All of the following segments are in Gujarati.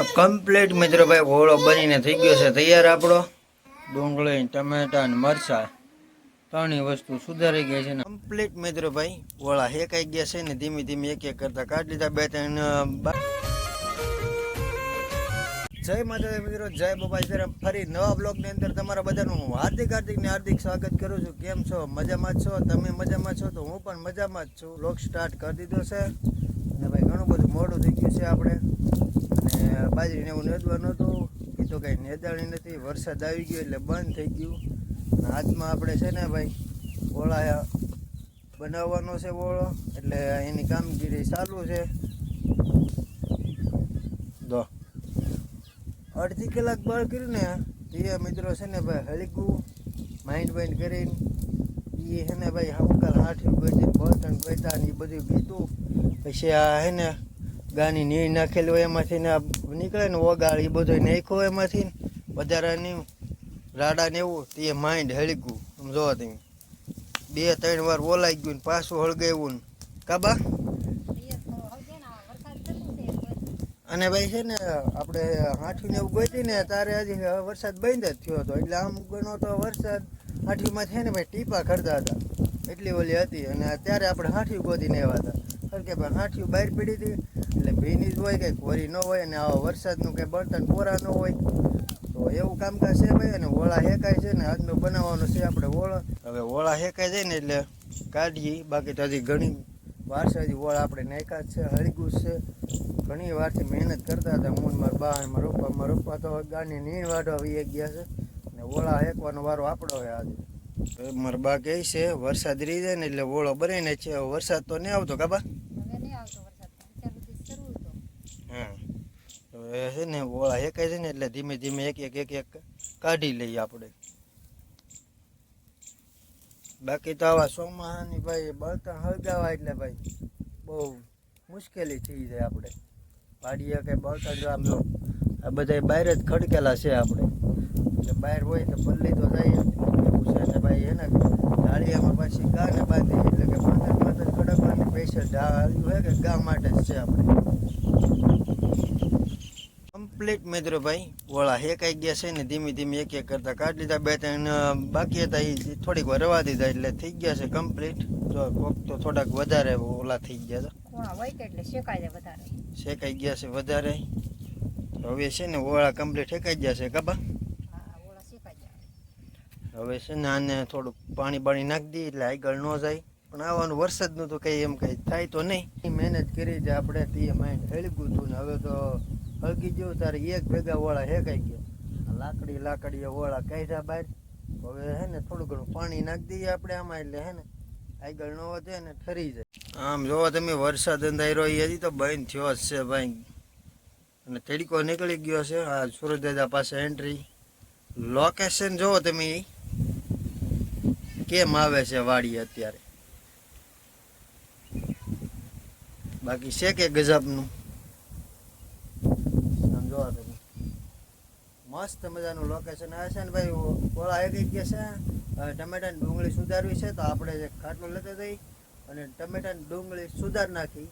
તો કમ્પ્લીટ મિત્રો ભાઈ ઓળો બનીને થઈ ગયો છે. તૈયાર આપણો? ડુંગળી, ટમેટા અને મરચા. ત્રણેય વસ્તુ સુધારી ગઈ છે ને. કમ્પ્લીટ મિત્રો ભાઈ ઓળા હેકાઈ ગયા છે ને ધીમે ધીમે એક એક કરતા કાઢી લીધા. બે ત્રણ જય માતા મિત્રો, જય બાબા સીતારામ ફરી નવા બ્લોગની અંદર તમારા બધાનું હું હાર્દિક હાર્દિક ને હાર્દિક સ્વાગત કરું છું. કેમ છો? મજામાં છો? તમે મજામાં છો? તો હું પણ મજામાં જ છું. બ્લોગ સ્ટાર્ટ કરી દીધો છે. અને ભાઈ ઘણું બધું મોડું થઈ ગયું છે આપણે. અને બાજરીને એવું નેદવાનું હતું. એ તો કંઈ નેદાણી નથી. વરસાદ આવી ગયો એટલે બંધ થઈ ગયું. હાથમાં આપણે છે ને ભાઈ ઓળા બનાવવાનો છે ઓળો. એટલે એની કામગીરી ચાલુ છે. દો. અડધી કલાક બળ કર્યું ને તે મિત્રો છે ને ભાઈ હળીકું માઇન્ડ બાઇન્ડ કરીને એ છે ને ભાઈ હમકાલ હાઠી ગઈ બળતણ ગઈતા ને એ બધું કીધું. પછી આ હે ને ગાની નીર નાખેલી હોય એમાંથી ને નીકળે ને ઓગાળ એ બધું નાખ્યો એમાંથી ને. વધારાની રાડા ને એવું તે માઇન્ડ ગયું આમ જોવા તમે બે, ત્રણ વાર ઓલાઈ ગયું ને પાછું હળગાવ્યું ને. કાબા અને ભાઈ છે ને, આપણે હાઠવીને એવું ગોતી ને, તારે હજી વરસાદ બંધ જ થયો હતો. એટલે આમ ગણો તો વરસાદ હાઠવીમાં છે ને ભાઈ, ટીપા કરતા હતા. એટલી ઓલી હતી. અને ત્યારે આપણે હાઠિયું ગોતીને આવ્યા હતા. કારણ કે ભાઈ, હાઠિયું બહાર પડી હતી. એટલે ભીની જ હોય કંઈ ઘોરી ન હોય અને આવા વરસાદનું કંઈ બળતણ કોરા ન હોય. તો એવું કામકાજ છે ભાઈ, અને ઓળા હેકાય છે ને આજનો બનાવવાનો છે આપણે ઓળો. હવે ઓળા હેકાય જાય ને એટલે કાઢીએ. બાકી તો હજી ઘણી વાર હજી ઓળા આપણે નાખ્યા છે હળગું છે. ઘણી વારથી મહેનત કરતા હતા, હું ને મારા બા મારા રોપા મારા પપ્પા તો ગાની નીણ વાઢવા વી ગયા છે. અને ઓળા હેકવાનો વારો આપણો હોય આજે. મારા બા કહે છે, વરસાદ રહી જાય ને એટલે ઓળો બને છે. વરસાદ તો નહીં આવતો કાબા હા છે ને ઓળા એક છે ને એટલે ધીમે ધીમે એક એક એક એક કાઢી લઈએ આપણે. બાકી તો આવા સોમાની ભાઈ બળતણ હળગાવા એટલે ભાઈ બહુ મુશ્કેલી થઈ જાય આપણે. પાડીએ કે બળતણ જો આમ જો, આ બધા બહાર જ ખડકેલા છે આપણે. એટલે બહાર હોય તો પલ્લી તો જાય. એવું છે ને ભાઈ એને ઢાળિયામાં પાછી ગાને બાંધી એટલે કે માથે માથે ખડકવાની પૈસા ઢાળ્યું હોય કે ગા માટે જ છે આપણે. કમ્પ્લીટ મિત્રો ભાઈ. ઓળા હેકાઈ ગયા છે ને ધીમે ધીમે એક એક કરતા કાઢી લીધા. બે ત્રણ બાકી હતા એ થોડીક વાર રવા દીધા એટલે થઈ ગયા છે કમ્પ્લીટ જો કોક તો થોડાક વધારે ઓલા થઈ ગયા હતા શેકાઈ ગયા છે વધારે. હવે છે ને ઓળા કમ્પ્લીટ શેકાઈ ગયા છે કબા હવે છે ને આને થોડુંક પાણી બાણી નાખી દઈએ એટલે આગળ ન જાય. પણ આવવાનું વરસાદનું તો કંઈ એમ કંઈ થાય તો નહીં. મહેનત કરી જે આપણે તે માઇન્ડ હળગું હતું ને હવે તો હળગી ગયું, તારે એક ભેગા ઓળા હેકાઈ ગયા. લાકડી લાકડી ઓળા કાઢ્યા બહાર હવે હે ને થોડું ઘણું પાણી નાખી દઈએ આપણે આમાં, એટલે હે ને આગળ ન વધે ને ઠરી જાય. આમ જોવો તમે, વરસાદ અંધારો એ હજી તો બંધ થયો જ છે ભાઈ. અને તડકો નીકળી ગયો છે. આ દાદા પાસે એન્ટ્રી લોકેશન જોવો તમે. કેમ આવે છે વાડી અત્યારે? બાકી છે કે ગજબનું આમ જોવો તમે મસ્ત મજાનું લોકેશન આવે છે ને ભાઈ ઓળા એક ગયા છે ટમેટા ટમેટાની ડુંગળી સુધારવી છે, તો આપણે જે ખાટલો લેતા જઈ અને ટમેટાની ડુંગળી સુધાર નાખી.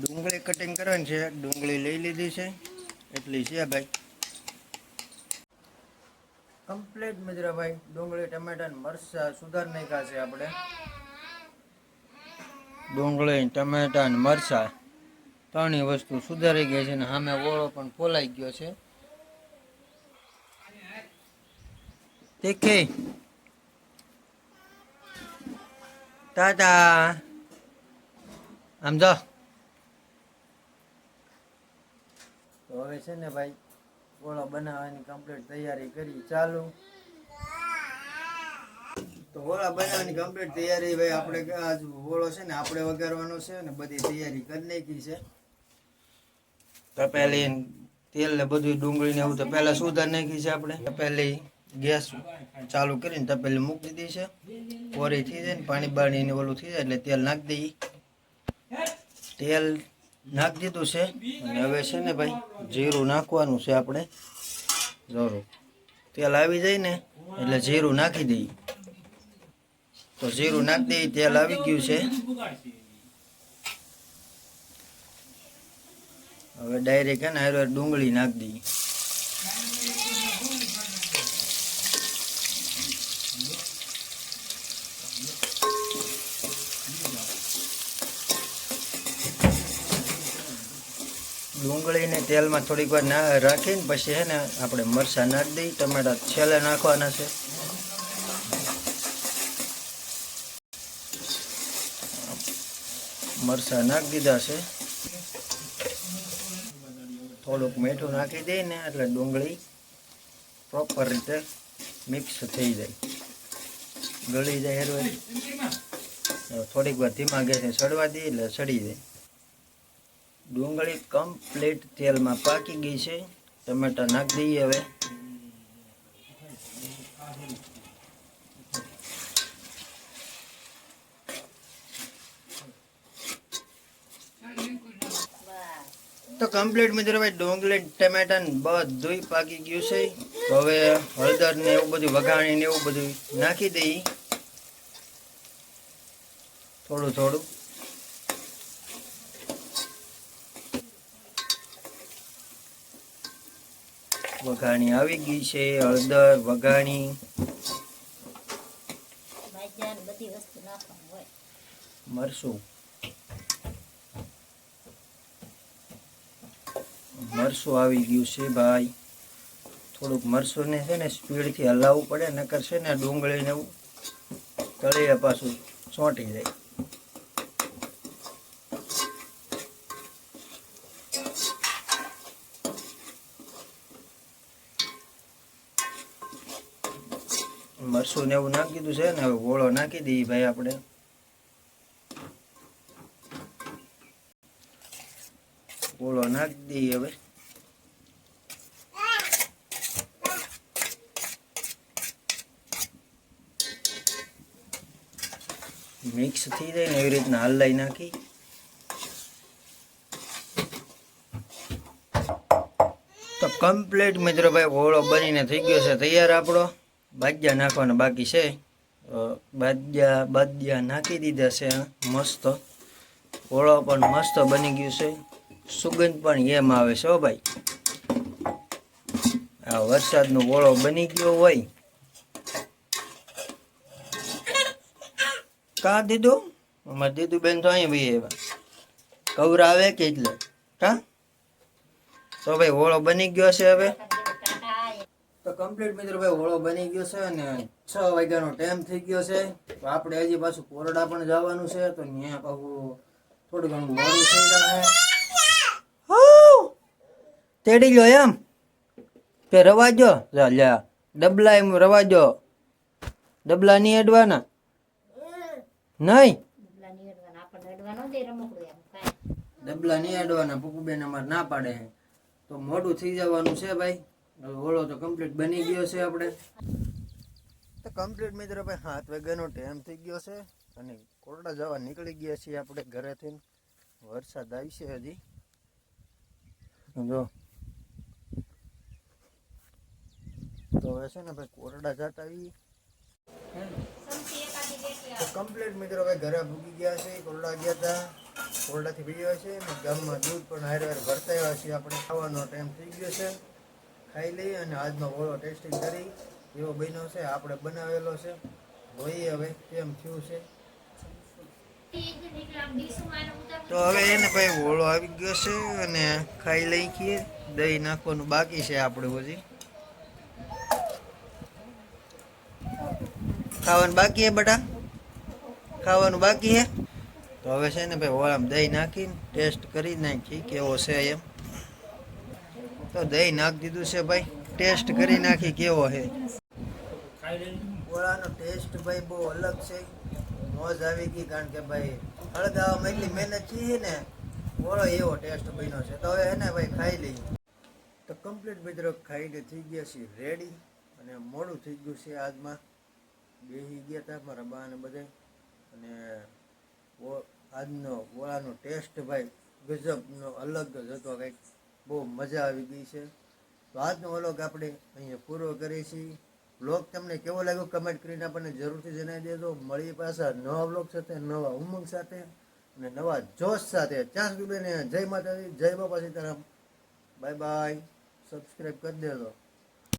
ડુંગળી કટિંગ કરવાની છે, ડુંગળી લઈ લીધી છે, એટલી છે ભાઈ. કમ્પ્લીટ મિત્રભાઈ ડુંગળી ટમેટા ને મરચા સુધાર નાખ્યા છે આપણે. ડુંગળી ટમેટા ને મરચા ત્રણેય વસ્તુ સુધારી ગઈ છે અને સામે ઓળો પણ ફોલાઈ ગયો છે. તીખી ટાટા. આમ જો. તો હવે છે ને ભાઈ ઓળો બનાવવાની કમ્પ્લીટ તૈયારી કરી ચાલુ. તો ઓળા બનાવવાની કમ્પ્લીટ તૈયારી ભાઈ આપણે આજ ઓળો છે ને આપણે વગાડવાનો છે ને બધી તૈયારી કરી નાખી છે. તપેલી તેલ ને બધું ડુંગળી ને એવું તો પહેલા સુધાર નાખી છે આપણે. તપેલી. ગેસ ચાલુ કરીને તપેલી મૂકી દીધી છે. કોરી થઈ જાય ને પાણી ને ઓલું થઈ જાય એટલે તેલ નાખી દઈએ. તેલ નાખી દીધું છે અને હવે છે ને ભાઈ જીરું નાખવાનું છે આપણે. જરૂર. તેલ આવી જાય ને એટલે જીરું નાખી દઈએ. તો જીરું નાખી દઈએ, તેલ આવી ગયું છે. હવે ડાયરેક્ટ હે ને ડુંગળી નાખી દઈએ. ડુંગળીને તેલમાં થોડીક વાર ના રાખીને પછી હે ને આપણે મરચાં નાખી દઈએ. ટમેટા છેલ્લે નાખવાના છે. મરચાં નાખી દીધા છે. થોડુંક મીઠું નાખી દઈએ ને એટલે ડુંગળી પ્રોપર રીતે મિક્સ થઈ જાય. ગળી જાય હેરવાય થોડીક વાર ધીમા ગેસે સડવા દઈએ એટલે સડી જાય. ડુંગળી કમ્પ્લીટ તેલમાં પાકી ગઈ છે. ટમેટા નાખી દઈએ હવે. તો કમ્પ્લીટ મિત્રો ભાઈ, ડુંગળી ટમેટા ને બધુંય પાકી ગયું છે. હવે હળદર ને એવું બધું, વઘાણી ને એવું બધું નાખી દઈએ. થોડું થોડું. વઘાણી આવી ગઈ છે હળદર વઘાણી. મરસું મરસું આવી ગયું છે ભાઈ. થોડુંક મરસું ને છે ને સ્પીડથી હલાવવું પડે નકર છે ને ડુંગળી ને એવું તળીએ પાછું ચોંટી જાય. મરસું ને એવું નાખી દીધું છે ને, હવે ગોળો નાખી દઈએ ભાઈ આપણે. ગોળો નાખી દઈએ હવે. મિક્સ થઈ જાય ને એવી રીતના હલાઈ નાખી. તો કમ્પ્લીટ મિત્રો ભાઈ, ગોળો બનીને થઈ ગયો છે. તૈયાર આપણો? બાજ્યા નાખવાના બાકી છે. બાજ્યા બાજ્યા નાખી દીધા છે મસ્ત. ઓળો પણ મસ્ત બની ગયું છે. સુગંધ પણ એમ આવે છે ભાઈ. આ વરસાદનો ઓળો બની ગયો હોય. કા દીધું? અમારે દીધું બેન તો અહીંયા ભાઈ એવા. કવર આવે કે એટલે? કા? તો ભાઈ ઓળો બની ગયો છે હવે. કમ્પ્લીટ મિત્રો ભાઈ ઓળો બની ગયો છે અને છ વાગ્યાનો ટાઈમ થઈ ગયો છે. તો આપણે હજી પાછું કોરડા પણ જવાનું છે, તો ત્યાં પાછું થોડું ઘણું મોડું થઈ જાય તેડી લો એમ. કે રવાજો જા લ્યા ડબલા એમ રવાજો ડબલા નહીં અડવાના? નહીં? ડબલા નહીં અડવાના પપ્પુબેન અમારે ના પાડે. તો મોડું થઈ જવાનું છે ભાઈ. ઓળો તો કમ્પ્લીટ બની ગયો છે આપણે. તો કમ્પ્લીટ મિત્રો ભાઈ હાથ વાગ્યાનો ટાઈમ થઈ ગયો છે અને કોરડા જવા નીકળી ગયા છીએ આપણે ઘરેથી. વરસાદ આવી છે હજી. જો. તો હવે છે ને ભાઈ કોરડા જતા આવી તો કમ્પ્લીટ મિત્રો ભાઈ ઘરે ભૂગી ગયા છે, કોરડા ગયા હતા. કોરડાથી પીવા છે ગામમાં દૂધ પણ હારે ભરતા આવ્યા છીએ આપણે. ખાવાનો ટાઈમ થઈ ગયો છે. ખાઈ લઈએ અને આજનો ઓળો ટેસ્ટિંગ કરી એવો બન્યો છે, આપણે બનાવેલો છે. જોઈએ હવે કેમ થયું છે. તો હવે એને ભાઈ ઓળો આવી ગયો છે અને ખાઈ લઈ છીએ દહીં નાખવાનું બાકી છે આપણે હજી ખાવાનું બાકી હે બટા? ખાવાનું બાકી હે તો હવે છે ને ભાઈ ઓળામાં દહીં નાખીને ટેસ્ટ કરી નાખી કેવો છે એમ. તો દહીં નાખી દીધું છે ભાઈ. ટેસ્ટ કરી નાખી કેવો છે. ગોળાનો ટેસ્ટ ભાઈ બહુ અલગ છે. મોજ આવી ગઈ કારણ કે ભાઈ હળગાવામાં એટલી મહેનત છે ને, ગોળો એવો ટેસ્ટ બન્યો છે. તો હવે એને ભાઈ ખાઈ લઈએ. તો કમ્પ્લીટ મિત્રો ખાઈને થઈ ગયા છીએ રેડી અને મોડું થઈ ગયું છે આજમાં. બેસી ગયા હતા મારા બા ને બધે અને આજનો ગોળાનો ટેસ્ટ ભાઈ ગજબનો અલગ જ હતો કંઈક. બહુ મજા આવી ગઈ છે. તો આજનો વ્લોગ આપણે અહીંયા પૂરો કરીએ છીએ. વ્લોગ તમને કેવો લાગ્યો કમેન્ટ કરીને આપણને જરૂરથી જણાવી દેજો. મળીએ પાછા નવા વ્લોગ સાથે, નવા ઉમંગ સાથે અને નવા જોશ સાથે. ચાંસ સુધી જય માતાજી, જય બાપા સીતારામ. Bye bye. સબસ્ક્રાઈબ કરી દેજો.